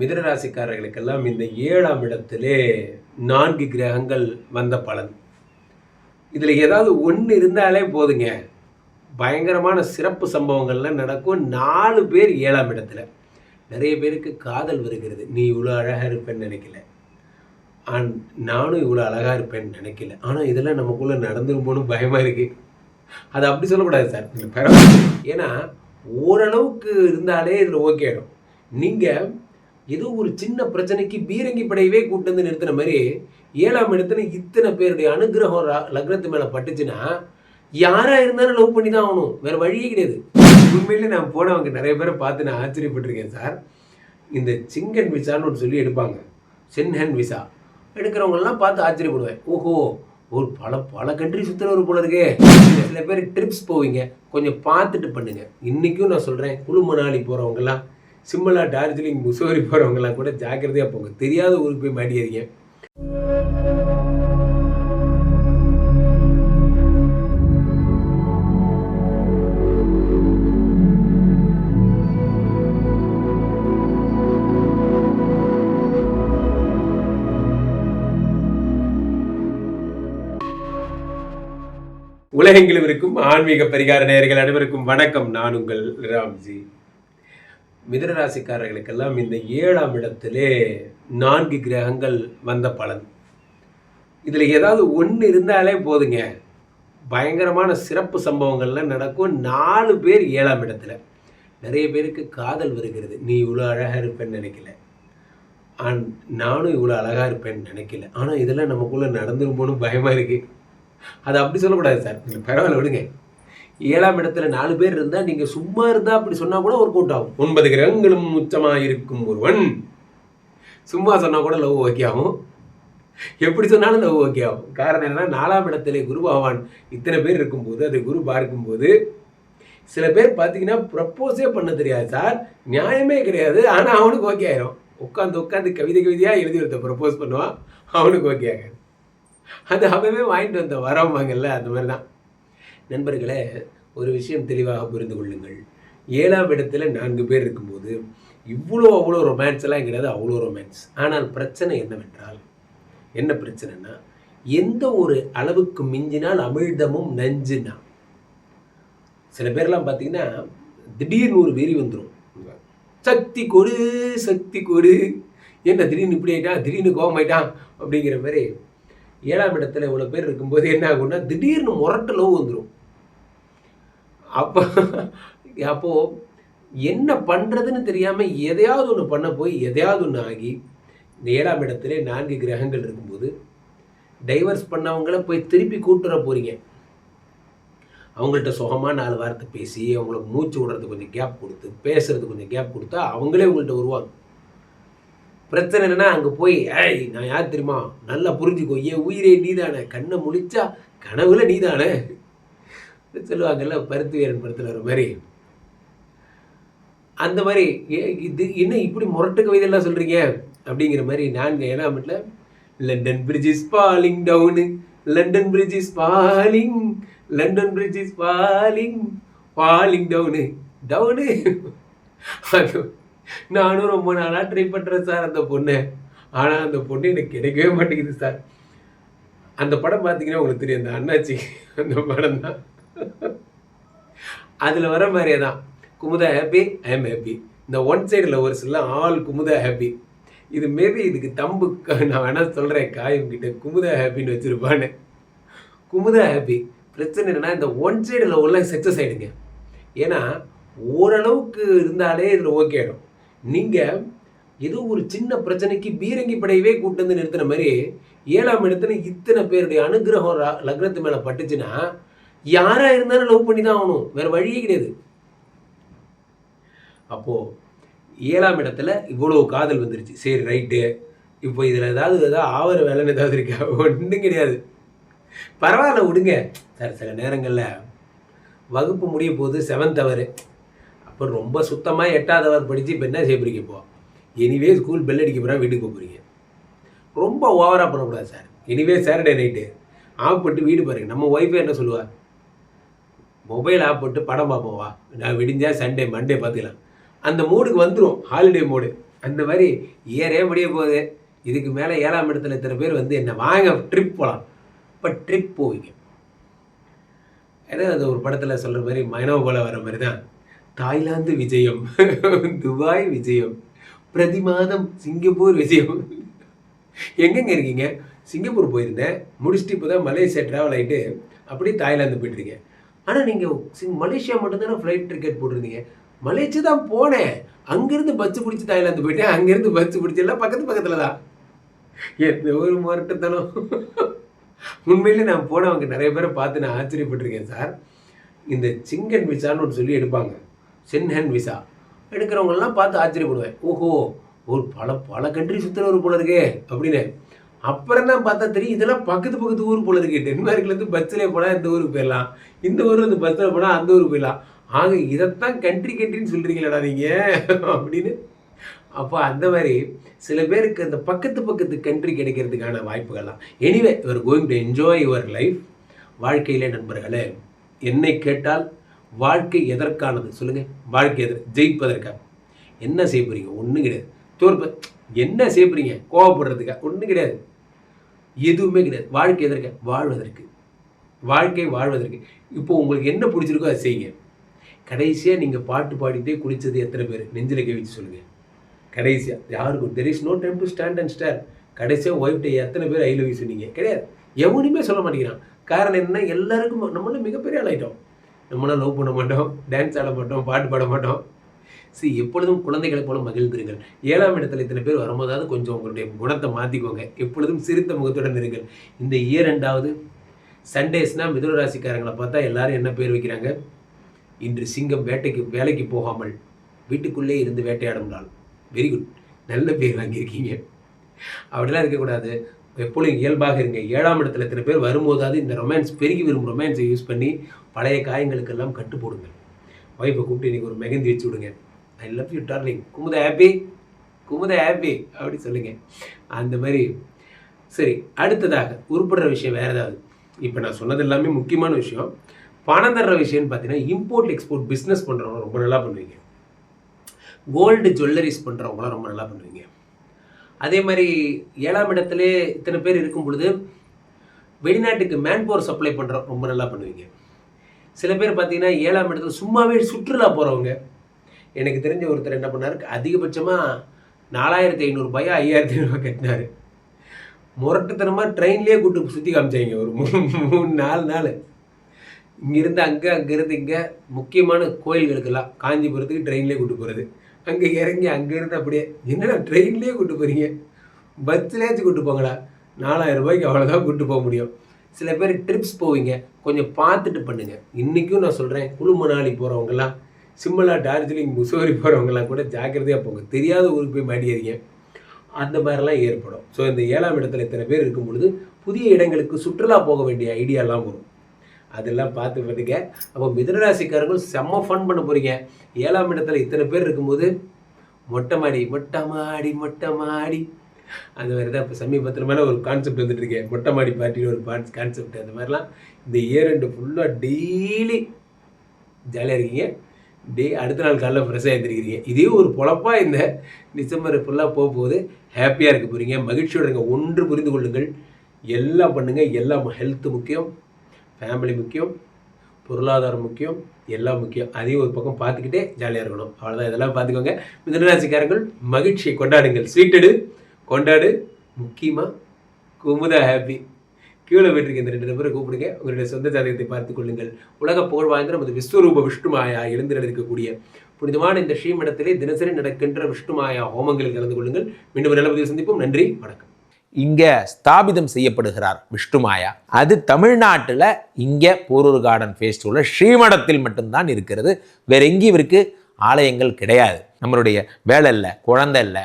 மிதனராசிக்காரர்களுக்கெல்லாம் இந்த ஏழாம் இடத்திலே நான்கு கிரகங்கள் வந்த பலன். இதில் ஏதாவது ஒன்று இருந்தாலே போதுங்க. பயங்கரமான சிறப்பு சம்பவங்கள்லாம் நடக்கும். நாலு பேர் ஏழாம் இடத்துல. நிறைய பேருக்கு காதல் வருகிறது. நீ இவ்வளோ அழகாக இருப்பேன்னு நினைக்கல. ஆன் நானும் இவ்வளோ அழகாக இருப்பேன்னு நினைக்கல. ஆனால் இதெல்லாம் நமக்குள்ளே நடந்துருமோன்னு பயமாக இருக்குது அது அப்படி சொல்லக்கூடாது சார். ஏன்னா ஓரளவுக்கு இருந்தாலே இதில் ஓகே ஆகிடும் நீங்கள் ஏதோ ஒரு சின்ன பிரச்சனைக்கு பீரங்கி படையவே கூட்டு வந்து நிறுத்தின மாதிரி ஏழாம் இடத்துல இத்தனை பேருடைய அனுகிரகம் லக்னத்து மேலே பட்டுச்சுன்னா யாராக இருந்தாலும் லவ் பண்ணி தான் ஆகணும். வேறு வழியே கிடையாது. உண்மையிலே நான் போனவங்க நிறைய பேரை பார்த்து நான் ஆச்சரியப்பட்டிருக்கேன் சார். இந்த சிங்கன் விசான்னு ஒரு சொல்லி எடுப்பாங்க. சென்ஹன் விசா. எடுக்கிறவங்கலாம் பார்த்து ஆச்சரியப்படுவேன். ஓஹோ ஒரு பல பல கண்ட்ரி சுற்றுறவர் போல இருக்கே. சில பேர் ட்ரிப்ஸ் போவீங்க. கொஞ்சம் பார்த்துட்டு பண்ணுங்கள் இன்றைக்கும் நான் சொல்கிறேன் குழு மணாலி போகிறவங்கலாம் சிம்லா டார்ஜிலிங் முசோரி போகிறவங்கலாம் கூட ஜாக்கிரதையாக போங்க. தெரியாத ஊருக்கு போய் மாட்டிக்கிறீங்க உலகெங்கிலும் இருக்கும் ஆன்மீக பரிகார நேயர்கள் அனைவருக்கும் வணக்கம். நான் உங்கள் ராம்ஜி. மிதனராசிக்காரர்களுக்கெல்லாம் இந்த ஏழாம் இடத்திலே நான்கு கிரகங்கள் வந்த பலன். இதில் ஏதாவது ஒன்று இருந்தாலே போதுங்க. பயங்கரமான சிறப்பு சம்பவங்கள்லாம் நடக்கும் நாலு பேர் ஏழாம் இடத்துல. நிறைய பேருக்கு காதல் வருகிறது. நீ இவ்வளோ அழகாக இருப்பேன்னு நினைக்கல. ஆன் நானும் இவ்வளோ அழகாக இருப்பேன்னு நினைக்கல. ஆனால் இதெல்லாம் நமக்குள்ளே நடந்துருமோன்னு பயமாக இருக்குது அது அப்படி சொல்லக்கூடாது சார். பரவாயில்ல விடுங்க. ஏழாம் இடத்துல நாலு பேர் இருந்தால் நீங்கள் சும்மா இருந்தால் அப்படி சொன்னால் கூட ஒரு கூட்டம் ஆகும். ஒன்பது கிரகங்களும் உச்சமாக இருக்கும் ஒருவன். சும்மா சொன்னால் கூட லவ் ஓகே ஆகும். எப்படி சொன்னாலும் லவ் ஓகே ஆகும். காரணம் என்னன்னா நாலாம் இடத்திலே குரு பகவான் இத்தனை பேர் இருக்கும்போது அதை குரு பார்க்கும்போது சில பேர் பார்த்தீங்கன்னா ப்ரப்போஸே பண்ண தெரியாது சார். நியாயமே கிடையாது. ஆனால் அவனுக்கு ஓகே ஆயிரும். உட்காந்து உட்காந்து கவிதை கவிதையாக எழுதி ஒருத்த ப்ரப்போஸ் பண்ணுவான். அவனுக்கு ஓகே ஆகாது. அது அவவே வாங்கிட்டு வந்த வரவாங்கல்ல அந்த மாதிரி தான் நண்பர்களே ஒரு விஷயம் தெளிவாக புரிந்து கொள்ளுங்கள். ஏழாம் இடத்துல நான்கு பேர் இருக்கும்போது இவ்வளோ அவ்வளோ ரொமான்ஸ் எல்லாம் கிடையாது அவ்வளோ ரொமான்ஸ் ஆனால் பிரச்சனை என்னவென்றால் என்ன பிரச்சனைனா எந்த ஒரு அளவுக்கு மிஞ்சினால் அமிழ்தமும் நஞ்சுனா. சில பேர்லாம் பார்த்தீங்கன்னா திடீர்னு ஒரு வெறி வந்துடும் சக்தி கொடு சக்தி கொடு. என்ன திடீர்னு இப்படி ஆயிட்டான் திடீர்னு கோபம் அப்படிங்கிற மாதிரி ஏழாம் இடத்துல இவ்வளோ பேர் இருக்கும்போது என்ன ஆகும்னா திடீர்னு முரட்டு லவ் வந்துடும் அப்போ அப்போது என்ன பண்ணுறதுன்னு தெரியாமல் எதையாவது ஒன்று பண்ண போய் எதையாவது ஒன்று ஆகி இந்த ஏழாம் இடத்துல நான்கு கிரகங்கள் இருக்கும்போது டைவர்ஸ் பண்ணவங்கள போய் திருப்பி கூட்டுற போகிறீங்க அவங்கள்ட்ட சுகமாக நாலு வாரத்தை பேசி அவங்கள மூச்சு விடுறது கொஞ்சம் கேப் கொடுத்து பேசுறது கொஞ்சம் கேப் கொடுத்தா அவங்களே உங்கள்கிட்ட வருவாங்க. பிரச்சனை என்னென்னா அங்கே போய் ஏய் நான் யார் தெரியுமா? நல்லா புரிஞ்சுக்கோ ஏன் உயிரே நீதானே. கண்ணை முழிச்சா கனவுல நீதானே. சொல்லுவாங்கல்ல பருத்தி வீரன் படத்தில் ஒரு மாதிரி. அந்த மாதிரி இது என்ன இப்படி முரட்டு கவிதையெல்லாம் சொல்கிறீங்க அப்படிங்கிற மாதிரி நான் ஏன்னா வீட்டில் London bridge is falling down London bridge is falling London bridge is falling falling down down அது நானும் ரொம்ப நாளாக ட்ரை பண்ணுறேன் சார் அந்த பொண்ணை. ஆனால் அந்த பொண்ணு எனக்கு கிடைக்கவே மாட்டேங்குது சார். அந்த படம் பார்த்தீங்கன்னா உங்களுக்கு தெரியும் அந்த அண்ணாச்சி அந்த படம் தான் அதில் வர மாதிரியே தான். Kumudha happy I am happy இந்த ஒன் சைடு லவர்ஸ் எல்லாம் ஆல் குமுதா ஹாப்பி இது மேபி இதுக்கு தம்பு நான் வேணால் சொல்கிறேன் காயம் கிட்ட. குமுதா ஹாப்பின்னு வச்சுருப்பான்னு குமுதா ஹாப்பி பிரச்சனை என்னென்னா இந்த ஒன் சைடு லவ்லாம் சக்ஸஸ் ஆகிடுங்க ஏன்னா ஓரளவுக்கு இருந்தாலே இதில் ஓகே ஆகிடும் நீங்கள் ஏதோ ஒரு சின்ன பிரச்சனைக்கு பீரங்கி படையவே கூட்டு வந்து நிறுத்தின மாதிரி ஏழாம் இடத்துல இத்தனை பேருடைய அனுகிரகம் லக்னத்து மேலே பட்டுச்சுன்னா யாராக இருந்தாலும் லவ் பண்ணி தான் ஆகணும். வேற வழியே கிடையாது. அப்போது ஏழாம் இடத்துல இவ்வளோ காதல் வந்துருச்சு. சரி ரைட்டு இப்போ இதில் ஏதாவது ஏதாவது ஆவர வேலைன்னு ஏதாவது இருக்கா? ஒன்றும் கிடையாது. பரவாயில்ல விடுங்க. சார் சில நேரங்களில் வகுப்பு முடிய போகுது செவன்த் அவரு அப்போ ரொம்ப சுத்தமாக எட்டாவது அவர் படித்து இப்போ என்ன செய்ய இப்போ? எனிவே ஸ்கூல் பெல் அடிக்க போகிறா வீட்டுக்கு போகிறீங்க ரொம்ப ஓவராக பண்ணக்கூடாது sir anyway Saturday night off பண்ணிட்டு வீடு பாருங்க. நம்ம ஒய்ஃபே என்ன சொல்லுவா? மொபைல் ஆஃப் போட்டு படம் பார்ப்போவா நான் விடிஞ்சா சண்டே மண்டே பார்த்துக்கலாம். அந்த மூடுக்கு வந்துடும் ஹாலிடே மூடு அந்த மாதிரி ஏறே முடிய போகுது. இதுக்கு மேலே ஏழாம் இடத்துல இத்தனை பேர் வந்து என்ன வாங்க ட்ரிப் போகலாம் இப்போ ட்ரிப் போவீங்க. ஏதோ அது ஒரு படத்தில் சொல்கிற மாதிரி மனோ போல வர மாதிரி தான் தாய்லாந்து விஜயம். துபாய் விஜயம். பிரதி மாதம் சிங்கப்பூர் விஜயம். எங்கெங்கே இருக்கீங்க? சிங்கப்பூர் போயிருந்தேன். முடிச்சுட்டு இப்போ தான் மலேசியா ட்ராவல் ஆகிட்டு அப்படியே தாய்லாந்து போயிட்டுருக்கேன் ஆனால் நீங்கள் சிங் மலேசியா மட்டும்தானே ஃப்ளைட் டிக்கெட் போட்டிருந்தீங்க. மலேசியா தான் போனேன். அங்கேருந்து பஸ் பிடிச்சி தாய்லாந்து போயிட்டேன். அங்கேருந்து பஸ் பிடிச்செல்லாம் பக்கத்து பக்கத்தில் தான் எந்த ஒரு முரட்டுத்தனம் உண்மையிலே நான் போனவங்க நிறைய பேரை பார்த்து நான் ஆச்சரியப்பட்டிருக்கேன் சார். இந்த சிங்கன் விசான்னு ஒன்று சொல்லி எடுப்பாங்க. சென்ஹன் விசா. எடுக்கிறவங்கெல்லாம் பார்த்து ஆச்சரியப்படுவேன். ஓஹோ ஒரு பல பல கண்ட்ரி சுற்றுறவர் போல இருக்கே அப்படின்னு. அப்புறம் தான் பார்த்தா தெரியும் இதெல்லாம் பக்கத்து பக்கத்து ஊர் போல இருக்கு. டென்மார்க்லேருந்து பஸ்ஸில் போனால் இந்த ஊருக்கு போயிடலாம். இந்த ஊரில் இருந்து பஸ்ஸில் போனால் அந்த ஊருக்கு போயிடலாம். ஆக இதைத்தான் கண்ட்ரி கண்ட்ரின்னு சொல்கிறீங்களடா நீங்கள் அப்படின்னு. அப்போ அந்த மாதிரி சில பேருக்கு அந்த பக்கத்து பக்கத்து கண்ட்ரி கிடைக்கிறதுக்கான வாய்ப்புகள்லாம். Anyway your going to enjoy your life வாழ்க்கையிலே நண்பர்களே என்னை கேட்டால் வாழ்க்கை எதற்கானது? சொல்லுங்கள் வாழ்க்கை எதற்கு ஜெயிப்பதற்காக. என்ன செய்ய போகிறீங்க ஒன்றும் கிடையாது. தோற்ப என்ன செய்ய போகிறீங்க கோவப்படுறதுக்கா? ஒன்றும் கிடையாது. எதுவுமே கிடையாது. வாழ்க்கை எதற்கு? வாழ்வதற்கு. வாழ்க்கை வாழ்வதற்கு. இப்போ உங்களுக்கு என்ன பிடிச்சிருக்கோ அதை செய்யுங்க. கடைசியாக நீங்கள் பாட்டு பாடிட்டே குளித்தது எத்தனை பேர்? நெஞ்சில் கவிச்சு சொல்லுங்கள் கடைசியாக யாருக்கும் there is no time to stand and star கடைசியாக ஒய்ஃப்டே எத்தனை பேர் ஐ லவ் யூ சொன்னீங்க? கிடையாது. எவனுமே சொல்ல மாட்டேங்கிறான். காரணம் என்ன எல்லாருக்கும் நம்மளும் மிகப்பெரிய ஆளாயிட்டோம். நம்மளாம் லவ் பண்ண மாட்டோம் டான்ஸ் ஆட மாட்டோம் பாட்டு பாட மாட்டோம். சரி எப்பொழுதும் குழந்தைகளை போல மகிழ்ந்திருங்கள். ஏழாம் இடத்துல இத்தனை பேர் வரும்போதாவது கொஞ்சம் உங்களுடைய குணத்தை மாற்றிக்கோங்க எப்பொழுதும் சிரித்த முகத்துடன் இருங்கள். இந்த இயர் ரெண்டாவது சண்டேஸ்னால் மிதுனராசிக்காரங்களை பார்த்தா எல்லாரும் என்ன பேர் வைக்கிறாங்க? இன்று சிங்கம் வேட்டைக்கு வேலைக்கு போகாமல் வீட்டுக்குள்ளே இருந்து வேட்டையாடும் நாள். வெரி குட் நல்ல பேர் வாங்கியிருக்கீங்க. அப்படிலாம் இருக்கக்கூடாது. எப்பொழுதும் இயல்பாக இருங்க. ஏழாம் இடத்துல இத்தனை பேர் வரும்போதாவது இந்த ரொமான்ஸ் பெருகி வரும் ரொமான்ஸை யூஸ் பண்ணி பழைய காயங்களுக்கெல்லாம் கட்டு போடுங்க ஒய்ஃபை கூப்பிட்டு இன்றைக்கி ஒரு மெகந்தி வச்சு விடுங்க. I love you darling Kumudha happy Kumudha happy அப்படி சொல்லுங்க. அந்த மாதிரி. சரி அடுத்ததாக உருப்படுற விஷயம் வேறு ஏதாவது? இப்போ நான் சொன்னது எல்லாமே முக்கியமான விஷயம். பணம் தர்ற விஷயம்னு பார்த்தீங்கன்னா இம்போர்ட் எக்ஸ்போர்ட் பிஸ்னஸ் பண்ணுறவங்க ரொம்ப நல்லா பண்ணுவீங்க. கோல்டு ஜுவல்லரிஸ் பண்ணுறவங்களாம் ரொம்ப நல்லா பண்ணுவீங்க. அதே மாதிரி ஏழாம் இடத்துல இத்தனை பேர் இருக்கும் பொழுது வெளிநாட்டுக்கு மேன் பவர் சப்ளை பண்ணுற ரொம்ப நல்லா பண்ணுவீங்க. சில பேர் பார்த்தீங்கன்னா ஏழாம் இடத்துல சும்மாவே சுற்றுலா போகிறவங்க எனக்கு தெரிஞ்ச ஒருத்தர் என்ன பண்ணார்? அதிகபட்சமாக நாலாயிரத்தி ஐநூறுபாயா ஐயாயிரத்தி ஐநூறுபா கட்டினார். முரட்டுத்தனமாக ட்ரெயின்லேயே கூட்டு சுற்றி காமிச்சாங்க ஒரு மூணு நாலு நாள் இங்கேருந்து அங்கே அங்கேருந்து இங்கே முக்கியமான கோயில்களுக்கெல்லாம் காஞ்சிபுரத்துக்கு ட்ரெயின்லேயே கூட்டு போகிறது அங்கே இறங்கி அங்கேருந்து அப்படியே என்னடா ட்ரெயின்லேயே கூட்டு போகிறீங்க பஸ்லேயாச்சும் கூட்டு போங்களா நாலாயிரம் ரூபாய்க்கு அவ்வளோதான் கூட்டு போக முடியும். சில பேர் ட்ரிப்ஸ் போவீங்க கொஞ்சம் பார்த்துட்டு பண்ணுங்கள் இன்றைக்கும் நான் சொல்கிறேன் குழு மணாலி போகிறவங்கலாம் சிம்லா டார்ஜிலிங் முசோரி போகிறவங்கலாம் கூட ஜாக்கிரதையாக போங்க. தெரியாத ஊருக்கு போய் மாட்டியறீங்க அந்த மாதிரிலாம் ஏற்படும். ஸோ இந்த ஏழாம் இடத்துல இத்தனை பேர் இருக்கும் பொழுது புதிய இடங்களுக்கு சுற்றுலா போக வேண்டிய ஐடியாலாம் வரும். அதெல்லாம் பார்த்து பண்ணுங்க அப்போ மிதனராசிக்காரர்கள் செம்ம ஃபன் பண்ண போகிறீங்க ஏழாம் இடத்துல இத்தனை பேர் இருக்கும்போது மொட்டை மாடி மொட்டை மாடி மொட்டை மாடி. அந்த மாதிரி தான் இப்போ சமீபத்தில் மேலே ஒரு கான்செப்ட் வந்துட்டு இருக்கேன் மொட்டை மாடி பார்ட்டின்னு ஒரு பாட் கான்செப்ட் அந்த மாதிரிலாம். இந்த இயர் ரெண்டு ஃபுல்லாக டெய்லி ஜாலியாக இருக்கீங்க. டே அடுத்த நாள் காலைல ஃப்ரெஷ்ஷாக எழுந்திருக்கிறீங்க இதே ஒரு பொழப்பாக இந்த டிசம்பர் ஃபுல்லாக போக போகுது ஹாப்பியாக இருக்க போகிறீங்க மகிழ்ச்சியோட இருங்க. ஒன்று புரிந்து கொள்ளுங்கள். எல்லாம் பண்ணுங்கள் எல்லாம் ஹெல்த்து முக்கியம். ஃபேமிலி முக்கியம். பொருளாதாரம் முக்கியம். எல்லாம் முக்கியம். அதையும் ஒரு பக்கம் பார்த்துக்கிட்டே ஜாலியாக இருக்கணும். அவ்வளோதான் இதெல்லாம் பார்த்துக்கோங்க. மிதனராசிக்காரர்கள் மகிழ்ச்சியை கொண்டாடுங்கள். ஸ்வீட்டடு கொண்டாடு. முக்கியமாக குமுதா ஹாப்பி கீழே வீட்டுக்கு இந்த ரெண்டு நபரை கூப்பிடுங்க. உங்களுடைய சொந்த ஜாதகத்தை பார்த்துக் கொள்ளுங்கள். உலக புகழ் வாய்ந்த நமது விஸ்வரூப விஷ்ணுமாயா எழுந்திருக்கக்கூடிய புனிதமான இந்த ஸ்ரீமடத்திலே தினசரி நடக்கின்ற விஷ்ணுமாயா ஹோமங்களில் கலந்து கொள்ளுங்கள். மீண்டும் நல்ல பதிவு சந்திப்போம். நன்றி வணக்கம். இங்கே ஸ்தாபிதம் செய்யப்படுகிறார் விஷ்ணுமாயா. அது தமிழ்நாட்டில் இங்கே போரூர் கார்டன் ஃபேஸ்டிவலில் ஸ்ரீமடத்தில் மட்டும்தான் இருக்கிறது. வேற எங்கேயும் இவருக்கு ஆலயங்கள் கிடையாது. நம்மளுடைய வேலை இல்லை குழந்தை இல்லை